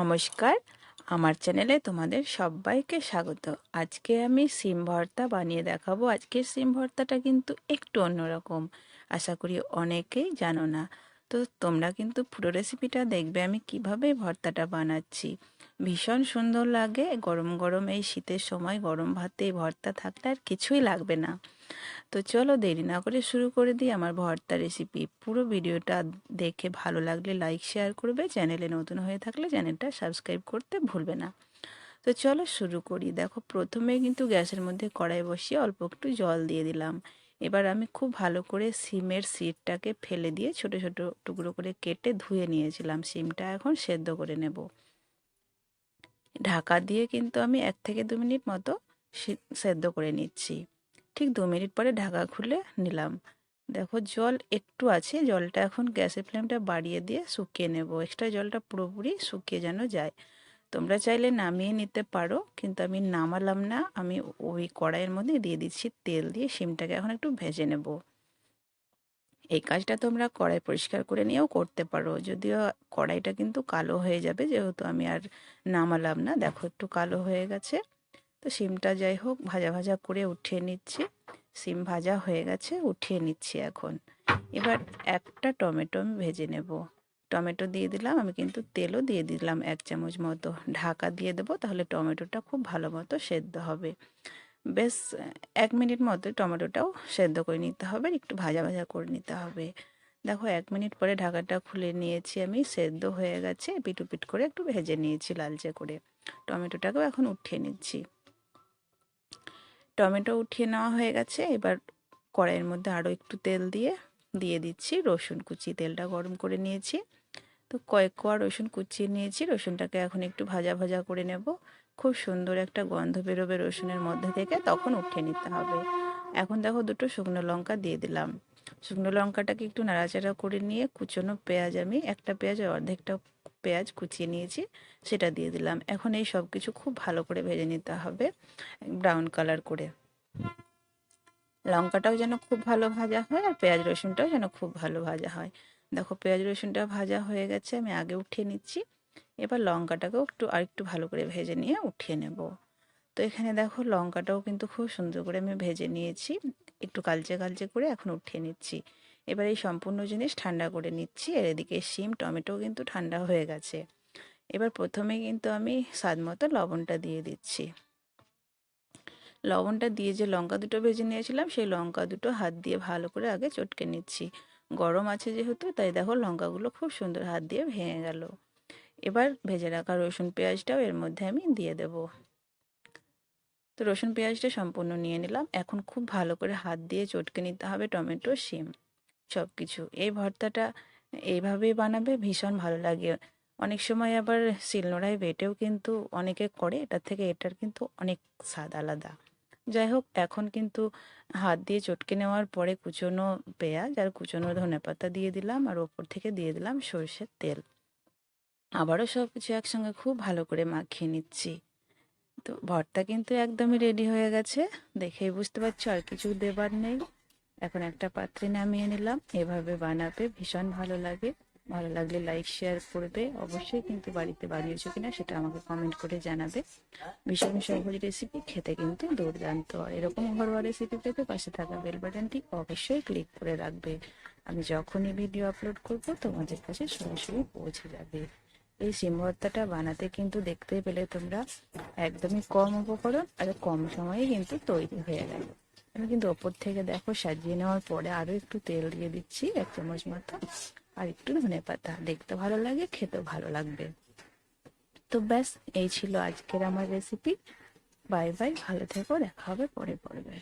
নমস্কার। আমার চ্যানেলে তোমাদের সবাইকে স্বাগত। আজকে আমি সিম ভর্তা বানিয়ে দেখাবো। আজকের সিম ভর্তাটা কিন্তু একটু অন্যরকম। আশা করি অনেকেই জানো না। তো তোমরা কিন্তু পুরো রেসিপিটা দেখবে আমি কীভাবে ভর্তাটা বানাচ্ছি। ভীষণ সুন্দর লাগে। গরম গরম এই শীতের সময় গরম ভাতে ভর্তা থাকলে আর কিছুই লাগবে না। তো চলো দেরি না করে শুরু করে দিই আমার ভর্তা রেসিপি পুরো ভিডিওটা দেখে ভালো লাগলে লাইক শেয়ার করবে। চ্যানেলে নতুন হয়ে থাকলে চ্যানেলটা সাবস্ক্রাইব করতে ভুলবে না। তো চলো শুরু করি। দেখো, প্রথমে কিন্তু গ্যাসের মধ্যে কড়াই বসিয়ে অল্প একটু জল দিয়ে দিলাম। এবার আমি খুব ভালো করে সিমের সিটটাকে ফেলে দিয়ে ছোট ছোট টুকরো করে কেটে ধুয়ে নিয়েছিলাম। সিমটা এখন সেদ্ধ করে নেব। ঢাকা দিয়ে কিন্তু আমি এক থেকে দু মিনিট মতো সেদ্ধ করে নিচ্ছি। ঠিক দু মিনিট পরে ঢাকা খুলে নিলাম। দেখো জল একটু আছে, জলটা এখন গ্যাসের ফ্লেমটা বাড়িয়ে দিয়ে শুকিয়ে নেব। এক্সট্রা জলটা পুরোপুরি শুকিয়ে যেন যায়। তোমরা চাইলে নামিয়ে নিতে পারো, কিন্তু আমি নামালাম না। আমি ওই কড়াইয়ের মধ্যে দিয়ে দিচ্ছি তেল দিয়ে শিমটাকে এখন একটু ভেজে নেব। এই কাজটা তোমরা কড়াই পরিষ্কার করে নিয়েও করতে পারো। যদিও কড়াইটা কিন্তু কালো হয়ে যাবে, যেহেতু আমি আর নামালাম না। দেখো একটু কালো হয়ে গেছে। তো সিমটা যাই হোক, ভাজা ভাজা করে উঠিয়ে নিচ্ছি। সিম ভাজা হয়ে গেছে, উঠিয়ে নিচ্ছি এখন। এবার একটা টমেটো আমি ভেজে নেব। টমেটো দিয়ে দিলাম, আমি কিন্তু তেলও দিয়ে দিলাম এক চামচ মতো। ঢাকা দিয়ে দেবো, তাহলে টমেটোটা খুব ভালো মতো সেদ্ধ হবে। বেশ, এক মিনিট মতো টমেটোটাও সেদ্ধ করে নিতে হবে একটু ভাজা ভাজা করে নিতে হবে। দেখো, এক মিনিট পরে ঢাকাটা খুলে নিয়েছি আমি, সেদ্ধ হয়ে গেছে। পিটু পিট করে একটু ভেজে নিয়েছি, লালচে করে। টমেটোটাকেও এখন উঠিয়ে নিচ্ছি। টমেটো উঠিয়ে নেওয়া হয়ে গেছে। এবার কড়াইয়ের মধ্যে আরও একটু তেল দিয়ে দিয়ে দিচ্ছি। রসুন কুচি, তেলটা গরম করে নিয়েছি। তো কয়েক কোয়া রসুন কুচিয়ে নিয়েছি। রসুনটাকে এখন একটু ভাজা ভাজা করে নেব। খুব সুন্দর একটা গন্ধ বেরোবে রসুনের মধ্যে থেকে, তখন উঠিয়ে নিতে হবে। এখন দেখো দুটো শুকনো লঙ্কা দিয়ে দিলাম। শুকনো লঙ্কাটাকে একটু নাড়াচাড়া করে নিয়ে কুচনো পেঁয়াজ আমি, একটা পেঁয়াজ অর্ধেকটা পেঁয়াজ কুচিয়ে নিয়েছি, সেটা দিয়ে দিলাম। এখন এই সব কিছু খুব ভালো করে ভেজে নিতে হবে ব্রাউন কালার করে। লঙ্কাটাও যেন খুব ভালো ভাজা হয় আর পেঁয়াজ রসুনটাও যেন খুব ভালো ভাজা হয়। দেখো পেঁয়াজ রসুনটা ভাজা হয়ে গেছে, আমি আগে উঠিয়ে নিচ্ছি। এবার লঙ্কাটাকেও একটু আর একটু ভালো করে ভেজে নিয়ে উঠিয়ে নেব। তো এখানে দেখো লঙ্কাটাও কিন্তু খুব সুন্দর করে আমি ভেজে নিয়েছি, একটু কালচে কালচে করে এখন উঠিয়ে নিচ্ছি। এবার এই সম্পূর্ণ জিনিস ঠান্ডা করে নিচ্ছি। আর এদিকে শিম টমেটো কিন্তু ঠান্ডা হয়ে গেছে। এবার প্রথমে কিন্তু আমি স্বাদ মতো লবণটা দিয়ে দিচ্ছি। লবণটা দিয়ে যে লঙ্কা দুটো ভেজে নিয়েছিলাম, সেই লঙ্কা দুটো হাত দিয়ে ভালো করে আগে চটকে নিচ্ছি। গরম আছে যেহেতু, তাই দেখো লঙ্কাগুলো খুব সুন্দর হাত দিয়ে ভেঙে গেল। এবার ভেজে রাখা রসুন পেঁয়াজটাও এর মধ্যে আমি দিয়ে দেব। তো রসুন পেঁয়াজটা সম্পূর্ণ নিয়ে নিলাম। এখন খুব ভালো করে হাত দিয়ে চটকে নিতে হবে টমেটো, শিম। সব কিছু এই ভর্তাটা এইভাবেই বানাবে, ভীষণ ভালো লাগে। অনেক সময় আবার শিলনোড়ায় বেটেও কিন্তু অনেকে করে, এটার থেকে এটার কিন্তু অনেক স্বাদ আলাদা। যাই হোক, এখন কিন্তু হাত দিয়ে চটকে নেওয়ার পরে কুচনো পেঁয়াজ আর কুচনো ধনে পাতা দিয়ে দিলাম আর ওপর থেকে দিয়ে দিলাম সর্ষের তেল। আবারও সব কিছু একসঙ্গে খুব ভালো করে মাখিয়ে নিচ্ছি। তো ভর্তা কিন্তু একদমই রেডি হয়ে গেছে, দেখেই বুঝতে পারছ আর কিছু দেবার নেই। এখন একটা পাত্রে নামিয়ে নিলাম। এভাবে বানাবে ভীষণ ভালো লাগে। ভালো লাগলে লাইক শেয়ার করবে। অবশ্যই কিন্তু বাড়িতে বানিয়েছো কিনা সেটা আমাকে কমেন্ট করে জানাবে। ভীষণ সহজ রেসিপি খেতে কিন্তু দুর্দান্ত। এরকম ঘরোয়া রেসিপি পেতে পাশে থাকা বেল বাটনটি অবশ্যই ক্লিক করে রাখবে। আমি যখনই ভিডিও আপলোড করব, তোমাদের কাছে সরাসরি পৌঁছে যাবে। এই সিম ভর্তাটা বানাতে কিন্তু দেখতে পেলে তোমরা একদমই কম উপকরণ আর কম সময়ে কিন্তু তৈরি হয়ে গেল। আমি কিন্তু ওপর থেকে দেখো সাজিয়ে নেওয়ার পরে আরও একটু তেল দিয়ে দিচ্ছি, এক চামচ মতো। আর একটু ধনে পাতা। দেখতে ভালো লাগে, খেতেও ভালো লাগবে। তো ব্যাস, এই ছিল আজকের আমার রেসিপি বাই বাই, ভালো থেকো, দেখা হবে পরে পড়বে